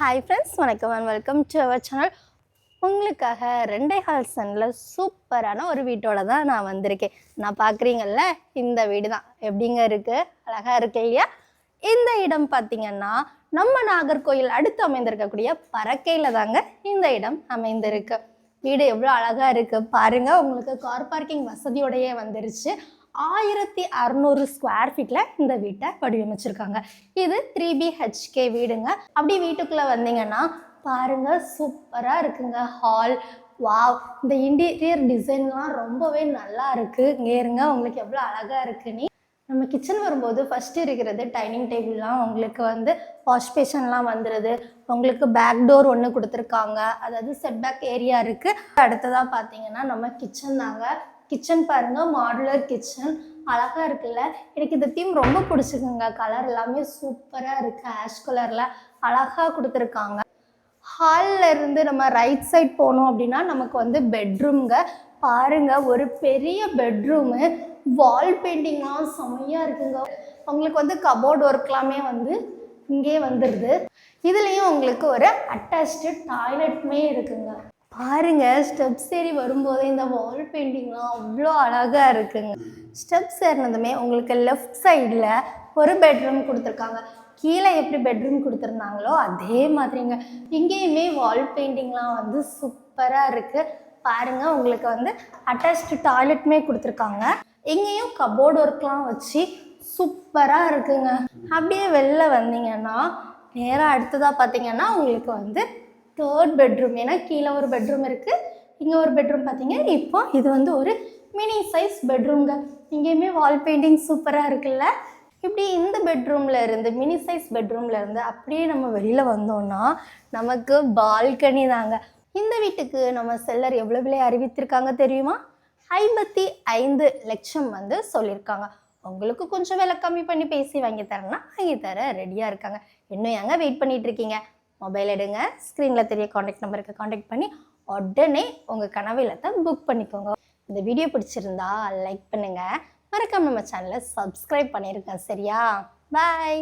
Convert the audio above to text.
Hi friends வணக்கம் and welcome to our channel உங்களுக்காக ரெண்டே ஹால் சனில் சூப்பரான ஒரு வீட்டோட தான் நான் வந்திருக்கேன். நான் பார்க்குறீங்கல்ல இந்த வீடு தான். எப்படிங்க இருக்குது அழகாக இருக்கு இல்லையா? இந்த இடம் பார்த்திங்கன்னா நம்ம நாகர்கோயில் அடுத்து அமைந்திருக்கக்கூடிய பறக்கையில் தாங்க இந்த இடம் அமைந்திருக்கு. வீடு எவ்வளோ அழகாக இருக்குது பாருங்கள் உங்களுக்கு கார் பார்க்கிங் வசதியோடையே வந்துருச்சு. ஆயிரத்தி அறநூறு ஸ்கொயர் ஃபீட்டில் இந்த வீட்டை வடிவமைச்சிருக்காங்க. இது த்ரீ பிஹெச்கே வீடுங்க. அப்படி வீட்டுக்குள்ளே வந்தீங்கன்னா பாருங்க சூப்பராக இருக்குங்க. ஹால் வாவ் இந்த இன்டீரியர் டிசைன்லாம் ரொம்பவே நல்லா இருக்குது இங்கே இருங்க உங்களுக்கு எவ்வளோ அழகாக இருக்குன்னு நம்ம கிச்சன் வரும்போது ஃபஸ்ட்டு இருக்கிறது டைனிங் டேபிள்லாம் உங்களுக்கு வந்து வாஷ் பேஷன்லாம் வந்துடுது உங்களுக்கு பேக் டோர் ஒன்று கொடுத்துருக்காங்க. அதாவது செட் பேக் ஏரியா இருக்குது அடுத்ததாக பார்த்தீங்கன்னா நம்ம கிச்சன் தாங்க. கிச்சன் பாருங்க மாடுலர் கிச்சன் அழகாக இருக்குல்ல? எனக்கு இந்த தீம் ரொம்ப பிடிச்சிருக்குங்க. கலர் எல்லாமே சூப்பராக இருக்குது ஆஷ் கலரில் அழகாக கொடுத்துருக்காங்க. ஹாலில் இருந்து நம்ம ரைட் சைட் போனோம் அப்படின்னா நமக்கு வந்து பெட்ரூம்ங்க பாருங்க ஒரு பெரிய பெட்ரூமு வால் பெயிண்டிங்லாம் செம்மையாக இருக்குங்க. உங்களுக்கு வந்து கபோர்ட் ஒர்க்லாமே வந்து இங்கே வந்துடுது இதுலேயும் உங்களுக்கு ஒரு அட்டாச்சு டாய்லெட்டுமே இருக்குங்க. பாருங்க ஸ்டெப்ஸ் ஏறி வரும்போது இந்த வால் பெயிண்டிங்லாம் அவ்வளோ அழகாக இருக்குங்க. ஸ்டெப்ஸ் ஏறினதுமே உங்களுக்கு லெஃப்ட் சைடில் ஒரு பெட்ரூம் கொடுத்துருக்காங்க. கீழே எப்படி பெட்ரூம் கொடுத்துருந்தாங்களோ அதே மாதிரிங்க. இங்கேயுமே வால் பெயிண்டிங்லாம் வந்து சூப்பராக இருக்குது பாருங்க உங்களுக்கு வந்து அட்டாச்டு டாய்லெட்டுமே கொடுத்துருக்காங்க. இங்கேயும் கபோர்டு ஒர்க்லாம் வச்சு சூப்பராக இருக்குங்க. அப்படியே வெளில வந்தீங்கன்னா நேராக அடுத்ததாக பார்த்தீங்கன்னா உங்களுக்கு வந்து தேர்ட் பெட்ரூம் ஏன்னா கீழே ஒரு பெட்ரூம் இருக்குது இங்கே ஒரு பெட்ரூம் பார்த்தீங்க இப்போ இது வந்து ஒரு மினி சைஸ் பெட்ரூம்ங்க இங்கேயுமே வால் பெயிண்டிங் சூப்பராக இருக்குல்ல. இப்படி இந்த பெட்ரூமில் இருந்து மினி சைஸ் பெட்ரூமில் இருந்து அப்படியே நம்ம வெளியில் வந்தோம்னா நமக்கு பால்கனி தாங்க. இந்த வீட்டுக்கு நம்ம செல்லர் எவ்வளோ விலை அறிவித்திருக்காங்க தெரியுமா? ஐம்பத்தி ஐந்து லட்சம் வந்து சொல்லியிருக்காங்க. உங்களுக்கு கொஞ்சம் விலை கம்மி பண்ணி பேசி வாங்கி தரேன்னா வாங்கி தர ரெடியாக இருக்காங்க. இன்னும் ஏங்க வெயிட் பண்ணிட்டு இருக்கீங்க? மொபைல் எடுங்க. ஸ்க்ரீனில் தெரிய காண்டாக்ட் நம்பருக்கு காண்டாக்ட் பண்ணி உடனே உங்கள் கனவு இல்லத்தை புக் பண்ணிக்கோங்க. இந்த வீடியோ பிடிச்சிருந்தா லைக் பண்ணுங்கள் மறக்காம நம்ம சேனலை சப்ஸ்கிரைப் பண்ணியிருக்கேன் சரியா? பாய்